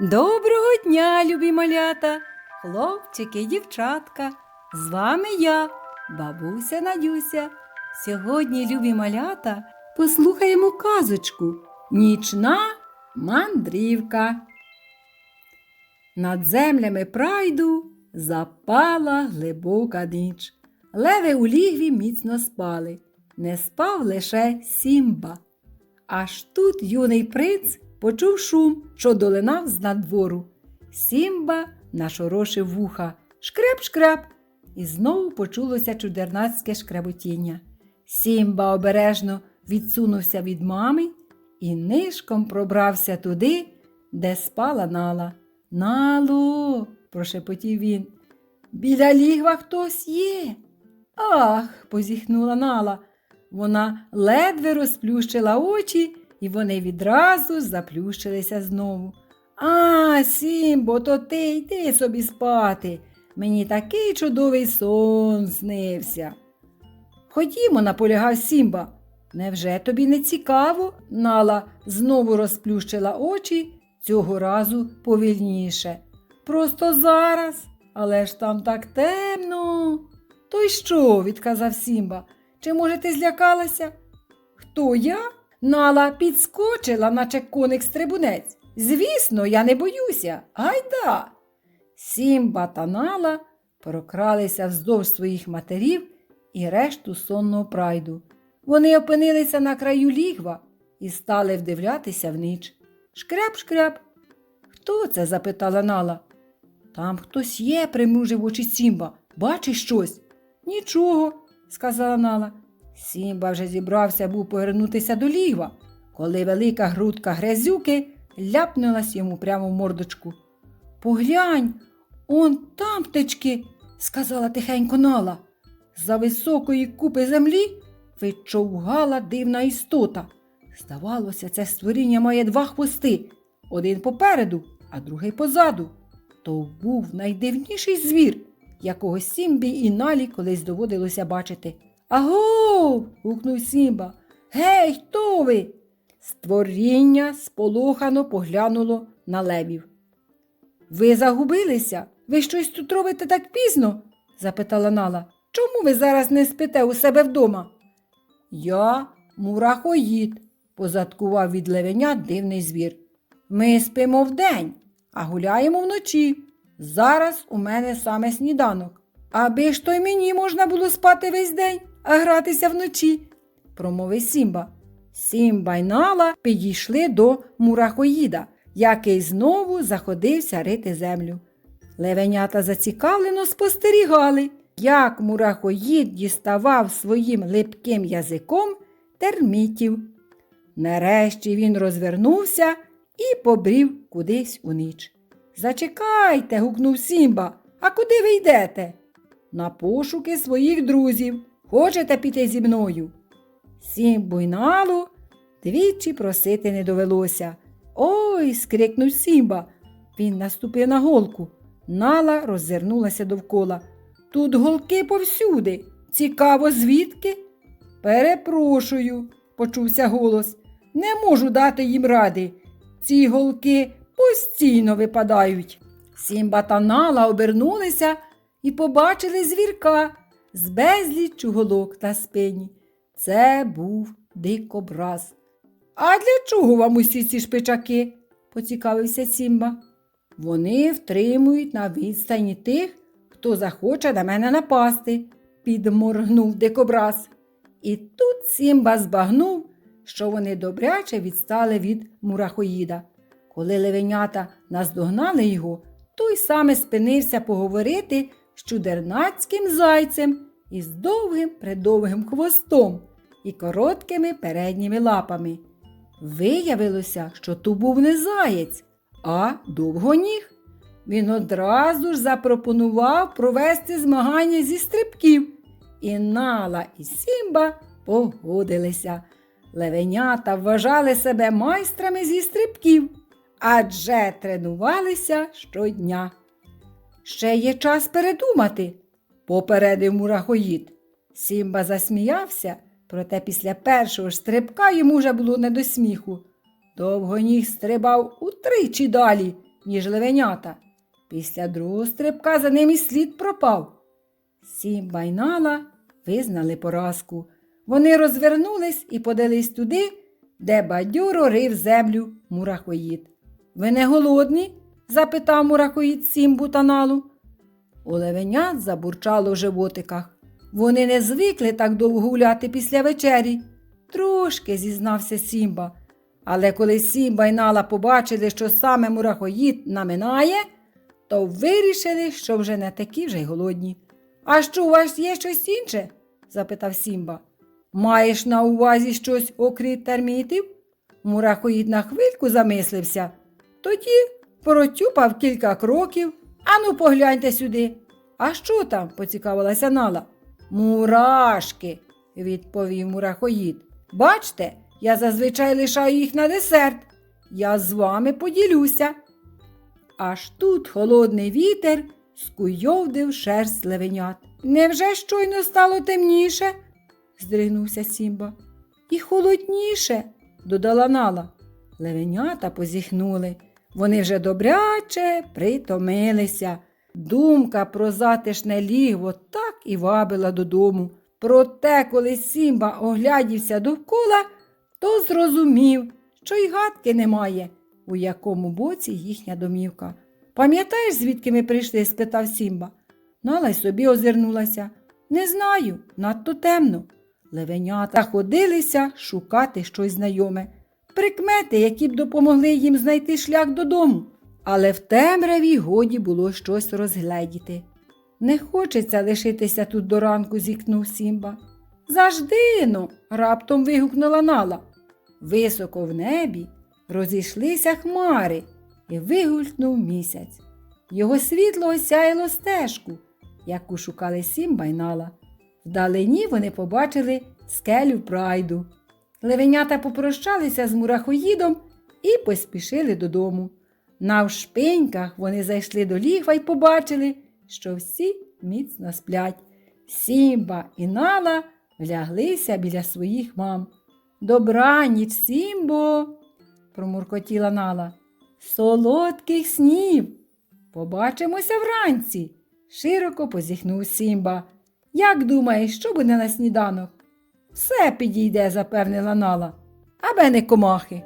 Доброго дня, любі малята, хлопчики і дівчатка. З вами я, бабуся Надюся. Сьогодні, любі малята, послухаємо казочку Нічна мандрівка. Над землями прайду запала глибока ніч. Леви у лігві міцно спали, не спав лише Сімба. Аж тут юний принц почув шум, що долинав з надвору. Сімба нашорошив вуха, шкреп-шкреп, і знову почулося чудернацьке шкреботіння. Сімба обережно відсунувся від мами і нишком пробрався туди, де спала Нала. Нало, прошепотів він. Біля лігва хтось є. Ах, позіхнула Нала. Вона ледве розплющила очі, і вони відразу заплющилися знову. А, Сімбо, то ти йди собі спати. Мені такий чудовий сон снився. Ходімо, наполягав Сімба. Невже тобі не цікаво? Нала знову розплющила очі, цього разу повільніше. Просто зараз, але ж там так темно. То й що? відказав Сімба. Чи може ти злякалася? Хто я? Нала підскочила, наче коник стрибунець. Звісно, я не боюся. Гайда. Сімба та Нала прокралися вздовж своїх матерів і решту сонного прайду. Вони опинилися на краю лігва і стали вдивлятися в ніч. Шкряп-шкряп. Хто це? запитала Нала. Там хтось є, примружив очі Сімба. Бачиш щось? Нічого, сказала Нала. Сімба вже зібрався був повернутися до лігва, коли велика грудка грязюки ляпнулась йому прямо в мордочку. Поглянь, он там птички, сказала тихенько Нала. За високої купи землі вичовгала дивна істота. Здавалося, це створіння має два хвости, один попереду, а другий позаду. То був найдивніший звір, якого Сімбі і Налі колись доводилося бачити. Аго. гукнув Сімба. Гей, хто ви? Створіння сполохано поглянуло на левів. Ви загубилися? Ви щось тут робите так пізно? запитала Нала. Чому ви зараз не спите у себе вдома? Я мурахоїд, позадкував від левеня дивний звір. Ми спимо вдень, а гуляємо вночі. Зараз у мене саме сніданок. Аби ж то й мені можна було спати весь день, а гратися вночі, промовив Сімба. Сімба й Нала підійшли до мурахоїда, який знову заходився рити землю. Левенята зацікавлено спостерігали, як мурахоїд діставав своїм липким язиком термітів. Нарешті він розвернувся і побрів кудись у ніч. Зачекайте, гукнув Сімба. А куди ви йдете? На пошуки своїх друзів. Хочете піти зі мною? Сімбу й Налу двічі просити не довелося. Ой. скрикнув Сімба. Він наступив на голку. Нала роззирнулася довкола. Тут голки повсюди. Цікаво, звідки? Перепрошую, почувся голос. Не можу дати їм ради. Ці голки постійно випадають. Сімба та Нала обернулися і побачили звірка з безліччю голок на спині. Це був дикобраз. А для чого вам усі ці шпичаки? поцікавився Сімба. Вони втримують на відстані тих, хто захоче на мене напасти, підморгнув дикобраз. І тут Сімба збагнув, що вони добряче відстали від мурахоїда. Коли левенята наздогнали його, той саме спинився поговорити з чудернацьким зайцем із довгим придовгим хвостом і короткими передніми лапами. Виявилося, що то був не заєць, а довгоніг. Він одразу ж запропонував провести змагання зі стрибків, і Нала і Сімба погодилися. Левенята вважали себе майстрами зі стрибків, адже тренувалися щодня. Ще є час передумати, попередив мурахоїд. Сімба засміявся, проте після першого ж стрибка йому вже було не до сміху. Довгоніг стрибав утричі далі ніж левенята. Після другого стрибка за ним і слід пропав. Сімба й Нала визнали поразку. Вони розвернулись і подались туди, де бадьоро рив землю мурахоїд. Ви не голодні? запитав мурахоїд Сімбу та Налу. У левенят забурчало в животиках. Вони не звикли так довго гуляти після вечері. Трошки зізнався Сімба. Але коли Сімба й Нала побачили, що саме мурахоїд наминає, то вирішили, що вже не такі вже й голодні. А що у вас є щось інше? запитав Сімба. Маєш на увазі щось окрім термітів? Мурахоїд на хвильку замислився. Тоді протюпав кілька кроків. Ану, погляньте сюди. А що там? поцікавилася Нала. Мурашки, відповів мурахоїд. Бачте, я зазвичай лишаю їх на десерт. Я з вами поділюся. Аж тут холодний вітер скуйовдив шерсть левенят. Невже щойно стало темніше? здригнувся Сімба. І холодніше, додала Нала. Левенята позіхнули. Вони вже добряче притомилися. Думка про затишне лігво так і вабила додому. Проте, коли Сімба оглядівся довкола, то зрозумів, що й гадки немає, у якому боці їхня домівка. Пам'ятаєш, звідки ми прийшли? спитав Сімба. Нала й собі озирнулася. Не знаю, надто темно. Левенята ходилися шукати щось знайоме, прикмети, які б допомогли їм знайти шлях додому. Але в темряві годі було щось розгледіти. Не хочеться лишитися тут до ранку, зікнув Сімба. Заждино. раптом вигукнула Нала. Високо в небі розійшлися хмари і вигулькнув місяць. Його світло осяяло стежку, яку шукали Сімба й Нала. Вдалині вони побачили скелю прайду. Левенята попрощалися з мурахоїдом і поспішили додому. Навшпиньках вони зайшли до лігва й побачили, що всі міцно сплять. Сімба і Нала вляглися біля своїх мам. Добраніч, Сімбо, промуркотіла Нала. Солодких снів. Побачимося вранці. Широко позіхнув Сімба. Як думаєш, що буде на сніданок? Все підійде, запевнила Нала, аби не комахи.